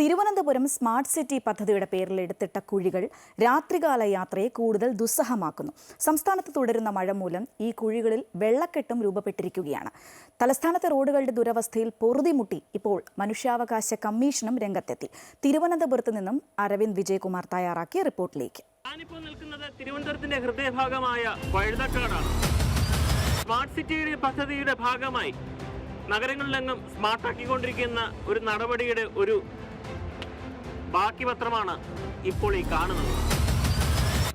Thiruvananthapuram smart city പദ്ധതിയുടെ പേരിൽ എടുത്തിട്ട കുഴികൾ രാത്രികാല യാത്രയെ കൂടുതൽ ദുസ്സഹമാക്കുന്നു. സംസ്ഥാനത്ത് തുടരുന്ന മഴ മൂലം ഈ കുഴികളിൽ വെള്ളക്കെട്ടും രൂപപ്പെട്ടിരിക്കുകയാണ്. തലസ്ഥാനത്തെ റോഡുകളുടെ ദുരവസ്ഥയിൽ പൊറുതിമുട്ടി ഇപ്പോൾ മനുഷ്യാവകാശ കമ്മീഷനും രംഗത്തെത്തി. തിരുവനന്തപുരത്ത് നിന്നും അരവിന്ദ് വിജയകുമാർ തയ്യാറാക്കിയ റിപ്പോർട്ടിലേക്ക്. ഞാനിപ്പോൾ നിൽക്കുന്നത് തിരുവനന്തപുരത്തിന്റെ ഹൃദയഭാഗമായ വഴുതക്കാടാണ്. സ്മാർട്ട് സിറ്റിയുടെ പദ്ധതിയുടെ ഭാഗമായി നഗരങ്ങളിലെങ്ങും സ്മാർട്ടാക്കിക്കൊണ്ടിരിക്കുന്ന ഒരു നടപടിയുടെ ഒരു ബാക്കി പത്രമാണ് ഇപ്പോൾ ഈ കാണുന്നത്.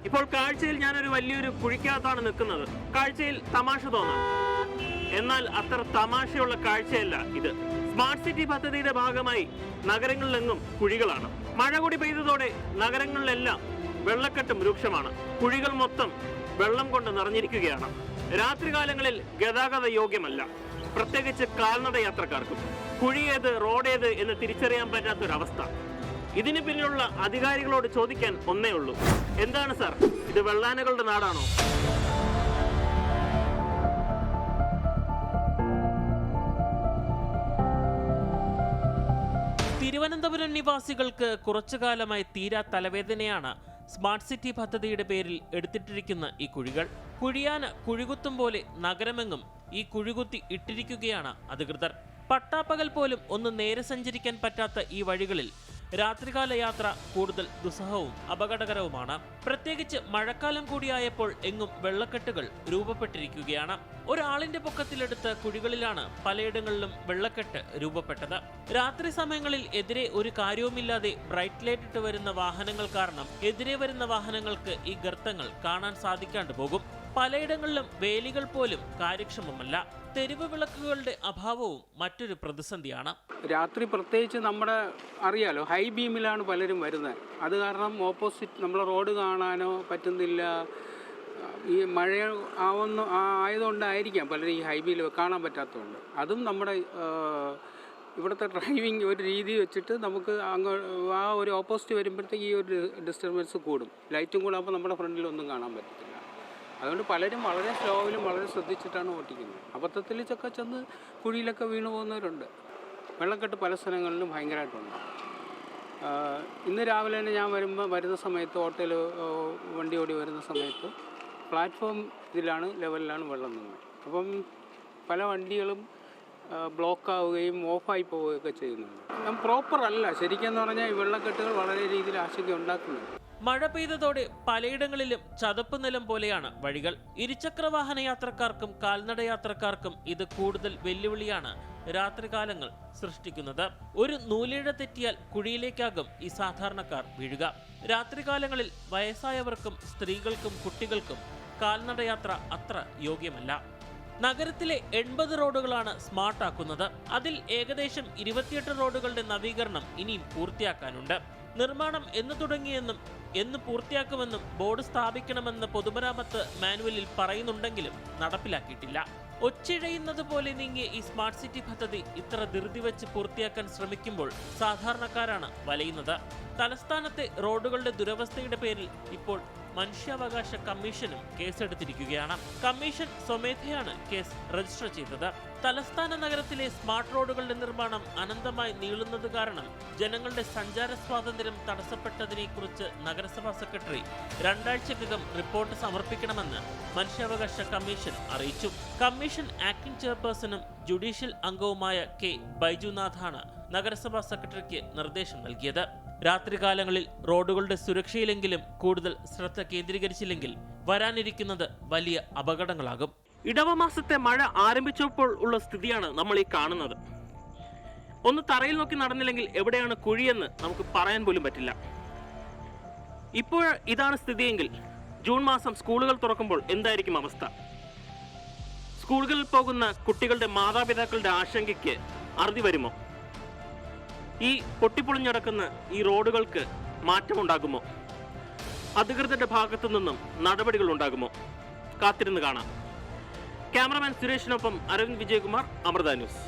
ഇപ്പോൾ കാഴ്ചയിൽ ഞാനൊരു വലിയൊരു കുഴിക്കകത്താണ് നിൽക്കുന്നത്. കാഴ്ചയിൽ തമാശ തോന്നാം. എന്നാൽ അത്ര തമാശയുള്ള കാഴ്ചയല്ല ഇത്. സ്മാർട്ട് സിറ്റി പദ്ധതിയുടെ ഭാഗമായി നഗരങ്ങളിലെങ്ങും കുഴികളാണ്. മഴ കൂടി പെയ്തതോടെ നഗരങ്ങളിലെല്ലാം വെള്ളക്കെട്ടും രൂക്ഷമാണ്. കുഴികൾ മൊത്തം വെള്ളം കൊണ്ട് നിറഞ്ഞിരിക്കുകയാണ്. രാത്രികാലങ്ങളിൽ ഗതാഗത യോഗ്യമല്ല. പ്രത്യേകിച്ച് കാൽനട യാത്രക്കാർക്കും. കുഴിയേത് റോഡേത് എന്ന് തിരിച്ചറിയാൻ പറ്റാത്തൊരവസ്ഥ. ഇതിന് പിന്നിലുള്ള അധികാരികളോട് ചോദിക്കാൻ ഒന്നേ ഉള്ളൂ. എന്താണ് സാർ? ഇത് വെള്ളാനകളുടെ നാടാണോ? തിരുവനന്തപുരം നിവാസികൾക്ക് കുറച്ചു കാലമായി തീരാ തലവേദനയാണ് സ്മാർട്ട് സിറ്റി പദ്ധതിയുടെ പേരിൽ എടുത്തിട്ടിരിക്കുന്ന ഈ കുഴികൾ. കുഴിയാന് കുഴികുത്തും പോലെ നഗരമെങ്ങും ഈ കുഴികുത്തി ഇട്ടിരിക്കുകയാണ് അധികൃതർ. പട്ടാപ്പകൽ പോലും ഒന്ന് നേരെ സഞ്ചരിക്കാൻ പറ്റാത്ത ഈ വഴികളിൽ രാത്രികാല യാത്ര കൂടുതൽ ദുസ്സഹവും അപകടകരവുമാണ്. പ്രത്യേകിച്ച് മഴക്കാലം കൂടിയായപ്പോൾ എങ്ങും വെള്ളക്കെട്ടുകൾ രൂപപ്പെട്ടിരിക്കുകയാണ്. ഒരാളിന്റെ പൊക്കത്തിലെടുത്ത കുഴികളിലാണ് പലയിടങ്ങളിലും വെള്ളക്കെട്ട് രൂപപ്പെട്ടത്. രാത്രി സമയങ്ങളിൽ എതിരെ ഒരു കാര്യവുമില്ലാതെ ബ്രൈറ്റ് ലൈറ്റ് ഇട്ട് വരുന്ന വാഹനങ്ങൾ കാരണം എതിരെ വരുന്ന വാഹനങ്ങൾക്ക് ഈ ഗർത്തങ്ങൾ കാണാൻ സാധിക്കാണ്ട് പോകും. പലയിടങ്ങളിലും വേലികൾ പോലും കാര്യക്ഷമമല്ല. തെരുവ് വിളക്കുകളുടെ അഭാവവും മറ്റൊരു പ്രതിസന്ധിയാണ്. രാത്രി പ്രത്യേകിച്ച് നമ്മുടെ അറിയാലോ ഹൈ ബീമിലാണ് പലരും വരുന്നത്. അത് കാരണം ഓപ്പോസിറ്റ് നമ്മളെ റോഡ് കാണാനോ പറ്റുന്നില്ല. ഈ മഴ ആവുന്ന ആയതുകൊണ്ടായിരിക്കാം പലരും ഈ ഹൈ ബീൽ കാണാൻ പറ്റാത്തതുകൊണ്ട്. അതും നമ്മുടെ ഇവിടുത്തെ ഡ്രൈവിംഗ് ഒരു രീതി വെച്ചിട്ട് നമുക്ക് അങ്ങ് ആ ഒരു ഓപ്പോസിറ്റ് വരുമ്പോഴത്തേക്ക് ഈ ഒരു ഡിസ്റ്റർബൻസ് കൂടും. ലൈറ്റും കൂടാകുമ്പോൾ നമ്മുടെ നമ്മുടെ ഫ്രണ്ടിലൊന്നും കാണാൻ പറ്റത്തില്ല. അതുകൊണ്ട് പലരും വളരെ സ്ലോവിലും വളരെ ശ്രദ്ധിച്ചിട്ടാണ് ഓട്ടിക്കുന്നത്. അബദ്ധത്തിൽ ചൊക്കെ ചെന്ന് കുഴിയിലൊക്കെ വീണു പോകുന്നവരുണ്ട്. വെള്ളക്കെട്ട് പല സ്ഥലങ്ങളിലും ഭയങ്കരമായിട്ടുണ്ട്. ഇന്ന് രാവിലെ തന്നെ ഞാൻ വരുമ്പോൾ വരുന്ന സമയത്ത് ഓട്ടോയിൽ വണ്ടി ഓടി വരുന്ന സമയത്ത് പ്ലാറ്റ്ഫോം ഇതിലാണ് ലെവലിലാണ് വെള്ളം നിന്നത്. അപ്പം പല വണ്ടികളും ബ്ലോക്ക് ആവുകയും ഓഫായി പോവുകയൊക്കെ ചെയ്യുന്നുണ്ട്. പ്രോപ്പർ അല്ല ശരിക്കെന്ന് പറഞ്ഞാൽ ഈ വെള്ളക്കെട്ടുകൾ വളരെ രീതിയിൽ ആശങ്ക ഉണ്ടാക്കുന്നുണ്ട്. മഴ പെയ്തതോടെ പലയിടങ്ങളിലും ചതുപ്പ് നിലം പോലെയാണ് വഴികൾ. ഇരുചക്ര വാഹന യാത്രക്കാർക്കും കാൽനട യാത്രക്കാർക്കും ഇത് കൂടുതൽ വെല്ലുവിളിയാണ് രാത്രികാലങ്ങൾ സൃഷ്ടിക്കുന്നത്. ഒരു നൂലിഴ തെറ്റിയാൽ കുഴിയിലേക്കാകും ഈ സാധാരണക്കാർ വീഴുക. രാത്രികാലങ്ങളിൽ വയസ്സായവർക്കും സ്ത്രീകൾക്കും കുട്ടികൾക്കും കാൽനടയാത്ര അത്ര യോഗ്യമല്ല. നഗരത്തിലെ എൺപത് റോഡുകളാണ് സ്മാർട്ട് ആക്കുന്നത് അതിൽ ഏകദേശം ഇരുപത്തിയെട്ട് റോഡുകളുടെ നവീകരണം ഇനിയും പൂർത്തിയാക്കാനുണ്ട്. നിർമ്മാണം എന്ന് തുടങ്ങിയെന്നും എന്ന് പൂർത്തിയാക്കുമെന്നും ബോർഡ് സ്ഥാപിക്കണമെന്ന് പൊതുമരാമത്ത് മാനുവലിൽ പറയുന്നുണ്ടെങ്കിലും നടപ്പിലാക്കിയിട്ടില്ല. ഒച്ചിഴയുന്നത് പോലെ നീങ്ങിയ ഈ സ്മാർട്ട് സിറ്റി പദ്ധതി ഇത്ര ധൃതി വെച്ച് പൂർത്തിയാക്കാൻ ശ്രമിക്കുമ്പോൾ സാധാരണക്കാരാണ് വലയുന്നത്. തലസ്ഥാനത്തെ റോഡുകളുടെ ദുരവസ്ഥയുടെ പേരിൽ ഇപ്പോൾ മനുഷ്യാവകാശ കമ്മീഷനും കേസെടുത്തിരിക്കുകയാണ്. കമ്മീഷൻ സ്വമേധയാണ് കേസ് രജിസ്റ്റർ ചെയ്തത്. തലസ്ഥാന നഗരത്തിലെ സ്മാർട്ട് റോഡുകളുടെ നിർമ്മാണം അനന്തമായി നീളുന്നത് കാരണം ജനങ്ങളുടെ സഞ്ചാര സ്വാതന്ത്ര്യം തടസ്സപ്പെട്ടതിനെക്കുറിച്ച് നഗരസഭാ സെക്രട്ടറി രണ്ടാഴ്ചക്കകം റിപ്പോർട്ട് സമർപ്പിക്കണമെന്ന് മനുഷ്യാവകാശ കമ്മീഷൻ അറിയിച്ചു. കമ്മീഷൻ ആക്ടിംഗ് ചെയർപേഴ്സണും ജുഡീഷ്യൽ അംഗവുമായ കെ ബൈജുനാഥാണ് നഗരസഭാ സെക്രട്ടറിക്ക് നിർദ്ദേശം നൽകിയത്. രാത്രികാലങ്ങളിൽ റോഡുകളുടെ സുരക്ഷയിലെങ്കിലും കൂടുതൽ ശ്രദ്ധ കേന്ദ്രീകരിച്ചില്ലെങ്കിൽ വരാനിരിക്കുന്നത് വലിയ അപകടങ്ങളാകും. ഇടവമാസത്തെ മഴ ആരംഭിച്ചപ്പോൾ ഉള്ള സ്ഥിതിയാണ് നമ്മൾ ഈ കാണുന്നത്. ഒന്ന് തറയിൽ നോക്കി നടന്നില്ലെങ്കിൽ എവിടെയാണ് കുഴിയെന്ന് നമുക്ക് പറയാൻ പോലും പറ്റില്ല. ഇപ്പോൾ ഇതാണ് സ്ഥിതിയെങ്കിൽ ജൂൺ മാസം സ്കൂളുകൾ തുറക്കുമ്പോൾ എന്തായിരിക്കും അവസ്ഥ? സ്കൂളുകളിൽ പോകുന്ന കുട്ടികളുടെ മാതാപിതാക്കളുടെ ആശങ്കയ്ക്ക് അറുതി വരുമോ? ഈ പൊട്ടിപ്പൊളിഞ്ഞടക്കുന്ന ഈ റോഡുകൾക്ക് മാറ്റമുണ്ടാകുമോ? അധികൃതരുടെ ഭാഗത്തു നിന്നും നടപടികൾ ഉണ്ടാകുമോ? കാത്തിരുന്ന് കാണാം. ക്യാമറമാൻ സുരേഷിനൊപ്പം അരവിന്ദ് വിജയകുമാർ അമൃത ന്യൂസ്.